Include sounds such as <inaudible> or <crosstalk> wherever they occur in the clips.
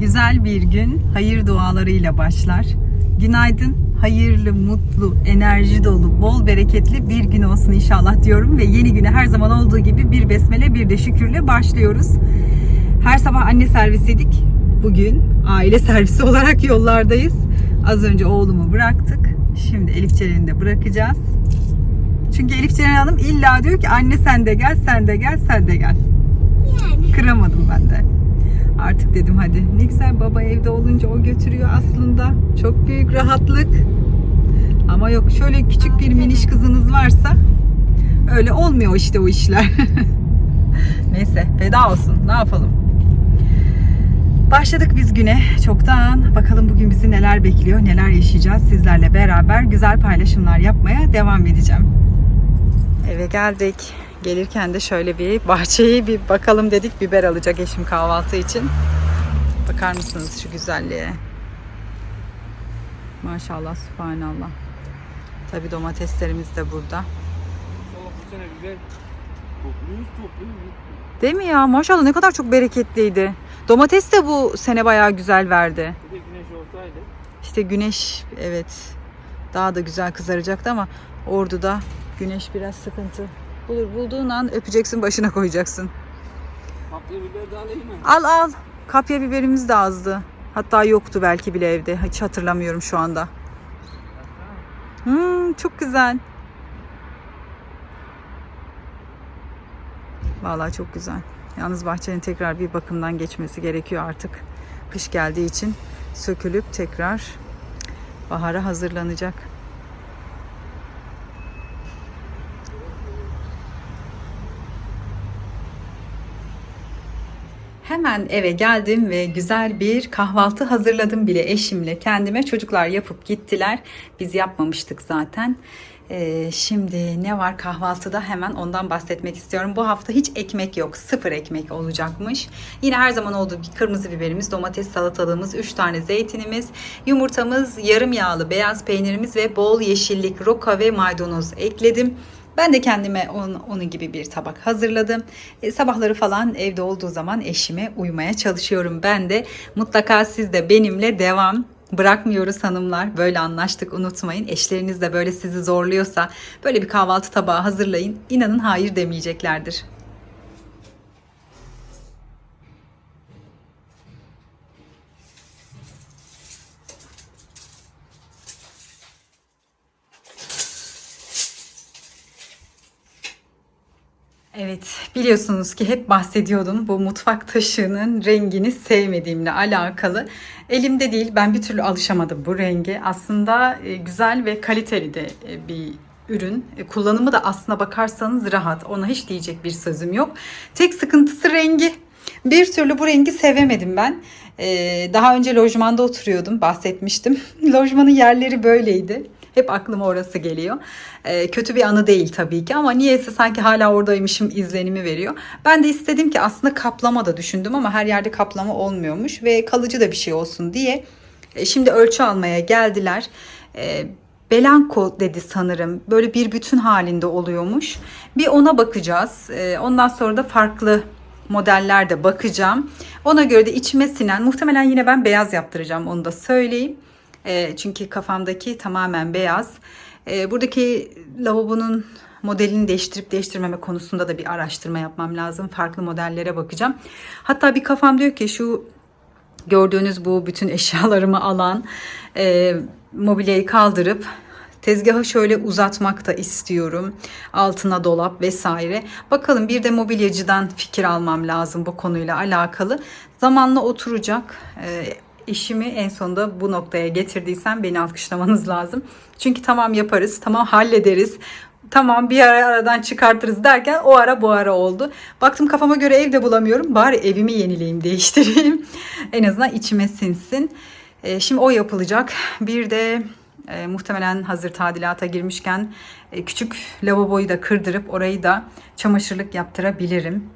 Güzel bir gün hayır dualarıyla başlar. Günaydın, hayırlı, mutlu, enerji dolu, bol bereketli bir gün olsun inşallah diyorum ve yeni güne her zaman olduğu gibi bir besmele bir de şükürle başlıyoruz. Her sabah anne servisiydik. Bugün aile <laughs> servisi olarak yollardayız. Az önce oğlumu bıraktık. Şimdi Elif Ceren'i de bırakacağız. Çünkü Elif Ceren Hanım illa diyor ki anne sen de gel, sen de gel, sen de gel. Yani. Kıramadım ben de. Artık dedim hadi. Ne güzel baba evde olunca o götürüyor aslında. Çok büyük rahatlık. Ama yok şöyle küçük bir miniş kızınız varsa öyle olmuyor işte o işler. <laughs> Neyse feda olsun. Ne yapalım? Başladık biz güne çoktan. Bakalım bugün bizi neler bekliyor, neler yaşayacağız sizlerle beraber güzel paylaşımlar yapmaya devam edeceğim. Eve geldik. Gelirken de şöyle bir bahçeyi bir bakalım dedik. Biber alacak eşim kahvaltı için. Bakar mısınız şu güzelliğe? Maşallah, subhanallah. Tabii domateslerimiz de burada. Değil mi ya? Maşallah ne kadar çok bereketliydi. Domates de bu sene bayağı güzel verdi. İşte güneş evet daha da güzel kızaracaktı ama Ordu'da güneş biraz sıkıntı. Bulur bulduğun an öpeceksin başına koyacaksın. Kapya biber de alayım mı? Al al. Kapya biberimiz de azdı. Hatta yoktu belki bile evde. Hiç hatırlamıyorum şu anda. Hmm, çok güzel. Vallahi çok güzel. Yalnız bahçenin tekrar bir bakımdan geçmesi gerekiyor artık. Kış geldiği için sökülüp tekrar bahara hazırlanacak. Hemen eve geldim ve güzel bir kahvaltı hazırladım bile eşimle kendime. Çocuklar yapıp gittiler. Biz yapmamıştık zaten. Ee, şimdi ne var kahvaltıda hemen ondan bahsetmek istiyorum. Bu hafta hiç ekmek yok. Sıfır ekmek olacakmış. Yine her zaman olduğu bir kırmızı biberimiz, domates salatalığımız, 3 tane zeytinimiz, yumurtamız, yarım yağlı beyaz peynirimiz ve bol yeşillik, roka ve maydanoz ekledim. Ben de kendime onun, onun gibi bir tabak hazırladım. E, sabahları falan evde olduğu zaman eşime uymaya çalışıyorum. Ben de mutlaka siz de benimle devam bırakmıyoruz hanımlar. Böyle anlaştık unutmayın. Eşleriniz de böyle sizi zorluyorsa böyle bir kahvaltı tabağı hazırlayın. İnanın hayır demeyeceklerdir. Evet, biliyorsunuz ki hep bahsediyordum bu mutfak taşının rengini sevmediğimle alakalı. Elimde değil, ben bir türlü alışamadım bu renge. Aslında e, güzel ve kaliteli de e, bir ürün. E, Kullanımı da aslına bakarsanız rahat. Ona hiç diyecek bir sözüm yok. Tek sıkıntısı rengi. Bir türlü bu rengi sevemedim ben. Daha önce lojmanda oturuyordum, bahsetmiştim. <laughs> Lojmanın yerleri böyleydi. Hep aklıma orası geliyor. Ee, kötü bir anı değil tabii ki ama niyeyse sanki hala oradaymışım izlenimi veriyor. Ben de istedim ki aslında kaplama da düşündüm ama her yerde kaplama olmuyormuş ve kalıcı da bir şey olsun diye. E, şimdi ölçü almaya geldiler. E, Belanko dedi sanırım. Böyle bir bütün halinde oluyormuş. Bir ona bakacağız. E, ondan sonra da farklı modellerde bakacağım. Ona göre de içime sinen muhtemelen yine ben beyaz yaptıracağım onu da söyleyeyim. E, çünkü kafamdaki tamamen beyaz. E, buradaki lavabonun modelini değiştirip değiştirmeme konusunda da bir araştırma yapmam lazım. Farklı modellere bakacağım. Hatta bir kafam diyor ki şu gördüğünüz bu bütün eşyalarımı alan e, mobilyayı kaldırıp tezgahı şöyle uzatmak da istiyorum. Altına dolap vesaire. Bakalım bir de mobilyacıdan fikir almam lazım bu konuyla alakalı. Zamanla oturacak. E, işimi en sonunda bu noktaya getirdiysem beni alkışlamanız lazım. Çünkü tamam yaparız, tamam hallederiz. Tamam bir ara aradan çıkartırız derken o ara bu ara oldu. Baktım kafama göre evde bulamıyorum. Bari evimi yenileyim, değiştireyim. en azından içime sinsin. E, şimdi o yapılacak. Bir de e, muhtemelen hazır tadilata girmişken e, küçük lavaboyu da kırdırıp orayı da çamaşırlık yaptırabilirim.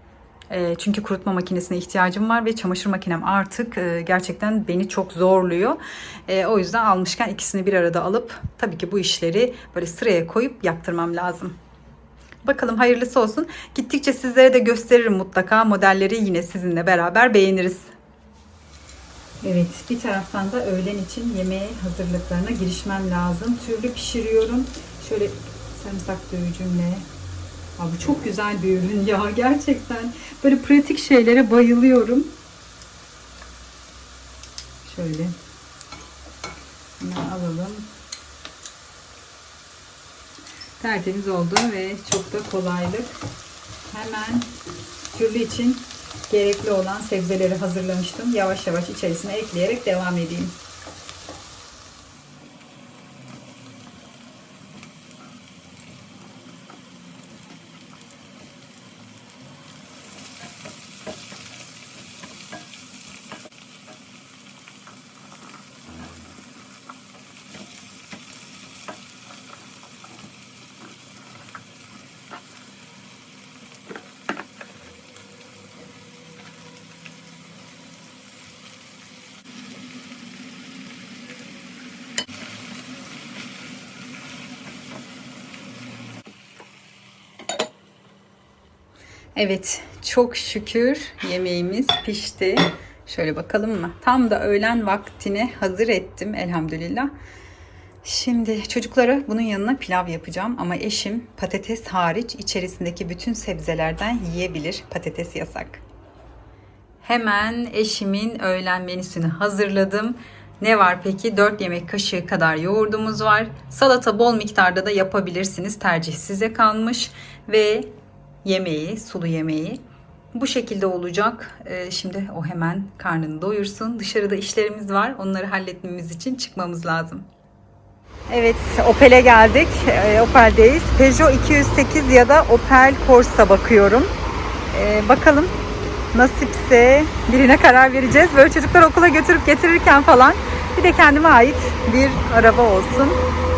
E, çünkü kurutma makinesine ihtiyacım var ve çamaşır makinem artık e, gerçekten beni çok zorluyor. E, o yüzden almışken ikisini bir arada alıp tabii ki bu işleri böyle sıraya koyup yaptırmam lazım. Bakalım hayırlısı olsun. Gittikçe sizlere de gösteririm mutlaka. Modelleri yine sizinle beraber beğeniriz. Evet, bir taraftan da öğlen için yemeğe hazırlıklarına girişmem lazım. Türlü pişiriyorum. Şöyle sarımsak dövücümle. Abi çok güzel bir ürün ya gerçekten. Böyle pratik şeylere bayılıyorum. Şöyle. Hemen alalım. Tertemiz oldu ve çok da kolaylık. Hemen türlü için gerekli olan sebzeleri hazırlamıştım. Yavaş yavaş içerisine ekleyerek devam edeyim. Evet, çok şükür yemeğimiz pişti. Şöyle bakalım mı? Tam da öğlen vaktine hazır ettim elhamdülillah. Şimdi çocuklara bunun yanına pilav yapacağım ama eşim patates hariç içerisindeki bütün sebzelerden yiyebilir. Patates yasak. Hemen eşimin öğlen menüsünü hazırladım. Ne var peki? 4 yemek kaşığı kadar yoğurdumuz var. Salata bol miktarda da yapabilirsiniz. Tercih size kalmış. Ve yemeği, sulu yemeği. Bu şekilde olacak. Ee, şimdi o hemen karnını doyursun. Dışarıda işlerimiz var. Onları halletmemiz için çıkmamız lazım. Evet, Opel'e geldik. Ee, Opel'deyiz. Peugeot 208 ya da Opel Corsa bakıyorum. Ee, bakalım nasipse birine karar vereceğiz. Böyle çocuklar okula götürüp getirirken falan bir de kendime ait bir araba olsun.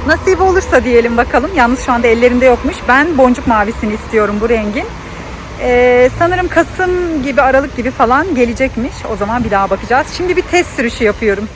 Nasip olursa diyelim bakalım. Yalnız şu anda ellerinde yokmuş. Ben boncuk mavisini istiyorum bu rengin. Ee, sanırım Kasım gibi Aralık gibi falan gelecekmiş. O zaman bir daha bakacağız. Şimdi bir test sürüşü yapıyorum.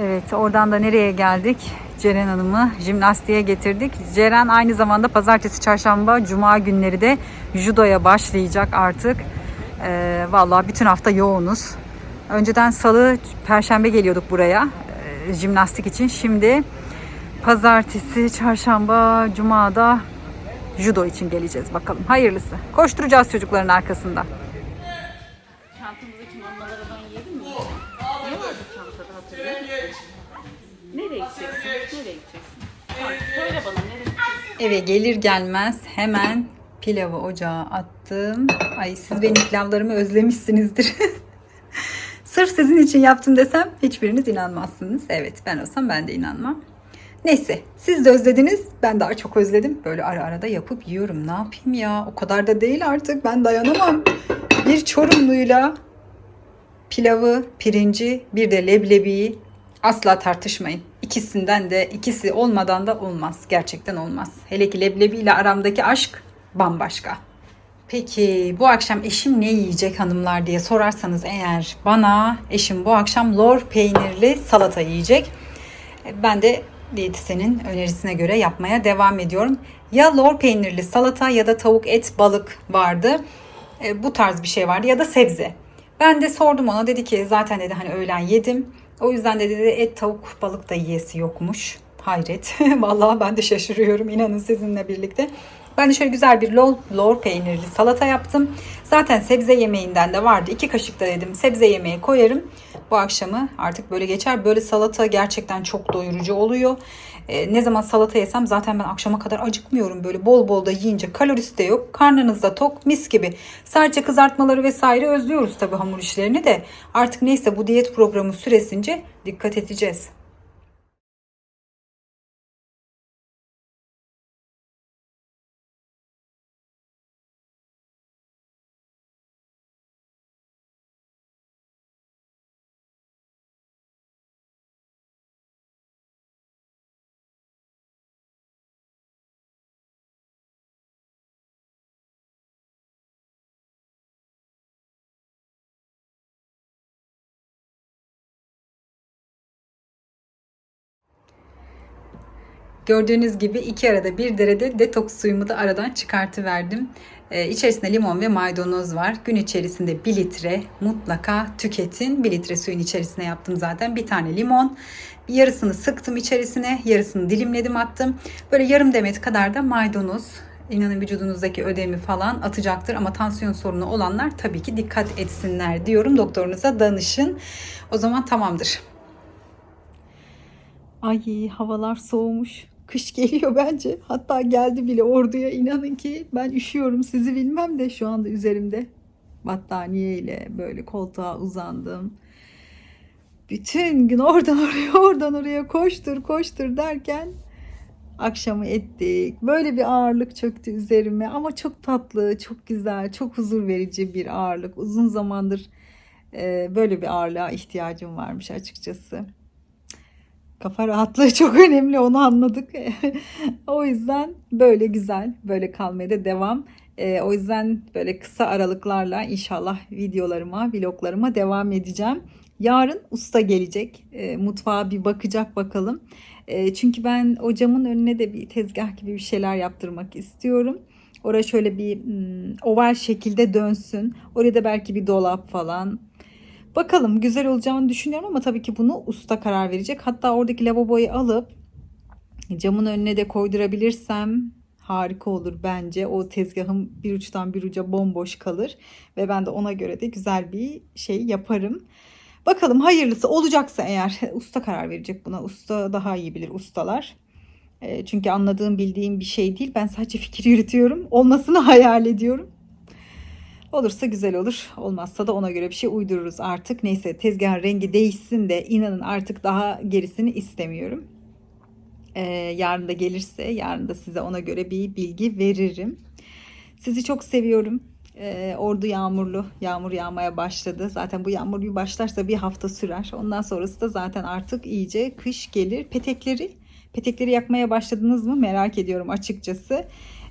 Evet oradan da nereye geldik? Ceren Hanım'ı jimnastiğe getirdik. Ceren aynı zamanda pazartesi, çarşamba, cuma günleri de judoya başlayacak artık. Ee, vallahi bütün hafta yoğunuz. Önceden salı, perşembe geliyorduk buraya e, jimnastik için. Şimdi pazartesi, çarşamba, cumada judo için geleceğiz bakalım. Hayırlısı. Koşturacağız çocukların arkasında. Nereye gideceksin? Tamam, söyle bana nereye gideceksin? Eve gelir gelmez hemen pilavı ocağa attım. Ay siz benim pilavlarımı özlemişsinizdir. <laughs> Sırf sizin için yaptım desem hiçbiriniz inanmazsınız. Evet ben olsam ben de inanmam. Neyse siz de özlediniz. Ben daha çok özledim. Böyle ara ara da yapıp yiyorum. Ne yapayım ya? O kadar da değil artık. Ben dayanamam. Bir çorumluyla pilavı, pirinci, bir de leblebiyi asla tartışmayın. İkisinden de ikisi olmadan da olmaz. Gerçekten olmaz. Hele ki leblebi ile aramdaki aşk bambaşka. Peki bu akşam eşim ne yiyecek hanımlar diye sorarsanız eğer bana eşim bu akşam lor peynirli salata yiyecek. Ben de diyetisyenin önerisine göre yapmaya devam ediyorum. Ya lor peynirli salata ya da tavuk et balık vardı. E, bu tarz bir şey vardı ya da sebze. Ben de sordum ona dedi ki zaten dedi hani öğlen yedim. O yüzden de dedi et tavuk balık da yiyesi yokmuş. Hayret. <laughs> Vallahi ben de şaşırıyorum inanın sizinle birlikte. Ben de şöyle güzel bir lor, lor peynirli salata yaptım. Zaten sebze yemeğinden de vardı. İki kaşık da dedim sebze yemeği koyarım. Bu akşamı artık böyle geçer. Böyle salata gerçekten çok doyurucu oluyor. Ee, ne zaman salata yesem zaten ben akşama kadar acıkmıyorum. Böyle bol bol da yiyince kalorisi de yok. Karnınız da tok mis gibi. Sadece kızartmaları vesaire özlüyoruz tabii hamur işlerini de. Artık neyse bu diyet programı süresince dikkat edeceğiz. Gördüğünüz gibi iki arada bir derede detoks suyumu da aradan çıkartıverdim. Ee, içerisinde limon ve maydanoz var. Gün içerisinde 1 litre mutlaka tüketin. 1 litre suyun içerisine yaptım zaten. Bir tane limon. Yarısını sıktım içerisine. Yarısını dilimledim attım. Böyle yarım demet kadar da maydanoz. İnanın vücudunuzdaki ödemi falan atacaktır. Ama tansiyon sorunu olanlar tabii ki dikkat etsinler diyorum. Doktorunuza danışın. O zaman tamamdır. Ay havalar soğumuş. Kış geliyor <laughs> bence. Hatta geldi bile orduya inanın ki ben üşüyorum sizi bilmem de şu anda üzerimde battaniye ile böyle koltuğa uzandım. Bütün gün oradan <laughs> oraya oradan oraya koştur koştur derken akşamı ettik. Böyle bir ağırlık çöktü üzerime ama çok tatlı, çok güzel, çok huzur verici bir ağırlık. Uzun zamandır e, böyle bir ağırlığa ihtiyacım varmış açıkçası kafa rahatlığı <laughs> çok önemli onu anladık. <laughs> o yüzden böyle güzel, böyle kalmaya da devam. Ee, o yüzden böyle kısa aralıklarla inşallah videolarıma, vloglarıma devam edeceğim. Yarın usta gelecek. Ee, mutfağa bir bakacak bakalım. Ee, çünkü ben o camın önüne de bir tezgah gibi bir şeyler yaptırmak istiyorum. Oraya şöyle bir hmm, oval şekilde dönsün. Oraya da belki bir dolap falan. Bakalım güzel olacağını düşünüyorum ama tabii ki bunu usta karar verecek. Hatta oradaki lavaboyu alıp camın önüne de koydurabilirsem harika olur bence. O tezgahım bir uçtan bir uca bomboş kalır ve ben de ona göre de güzel bir şey yaparım. Bakalım hayırlısı olacaksa eğer <laughs> usta karar verecek buna. Usta daha iyi bilir ustalar. E, Çünkü anladığım bildiğim bir şey değil. Ben sadece fikir yürütüyorum. Olmasını hayal ediyorum. Olursa güzel olur. Olmazsa da ona göre bir şey uydururuz artık. Neyse tezgahın rengi değişsin de inanın artık daha gerisini istemiyorum. Ee, yarın da gelirse yarın da size ona göre bir bilgi veririm. Sizi çok seviyorum. Ee, ordu yağmurlu. Yağmur yağmaya başladı. Zaten bu yağmur bir başlarsa bir hafta sürer. Ondan sonrası da zaten artık iyice kış gelir. Petekleri petekleri yakmaya başladınız mı merak ediyorum açıkçası.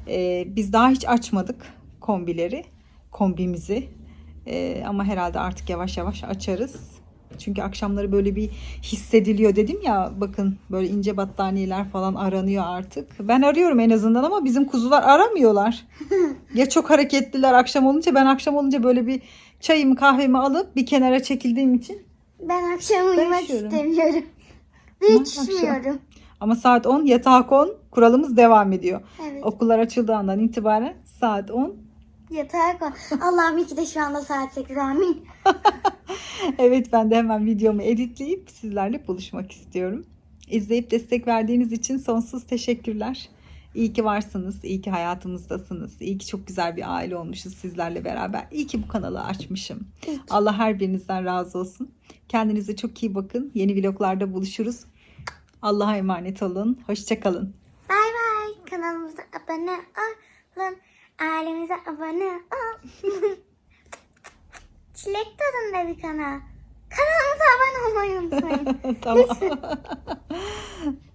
Ee, biz daha hiç açmadık kombileri kombimizi. Ee, ama herhalde artık yavaş yavaş açarız. Çünkü akşamları böyle bir hissediliyor dedim ya bakın böyle ince battaniyeler falan aranıyor artık. Ben arıyorum en azından ama bizim kuzular aramıyorlar. <laughs> ya çok hareketliler akşam olunca ben akşam olunca böyle bir çayımı kahvemi alıp bir kenara çekildiğim için. Ben akşam uyumak istemiyorum. Hiç üşümüyorum. Ama saat 10 yatağa kon kuralımız devam ediyor. Evet. Okullar açıldığı andan itibaren saat 10 Yatağa koy. Allah'ım iyi ki de şu anda saat 8 amin. <laughs> Evet ben de hemen videomu editleyip sizlerle buluşmak istiyorum. İzleyip destek verdiğiniz için sonsuz teşekkürler. İyi ki varsınız, iyi ki hayatımızdasınız. İyi ki çok güzel bir aile olmuşuz sizlerle beraber. İyi ki bu kanalı açmışım. İyi ki. Allah her birinizden razı olsun. Kendinize çok iyi bakın. Yeni vloglarda buluşuruz. Allah'a emanet olun. Hoşçakalın. Bay bay. Kanalımıza abone olun. Ailemize abone olun. <laughs> Çilek tadında bir kanal. Kanalımıza abone olmayı unutmayın. <laughs> tamam. <laughs>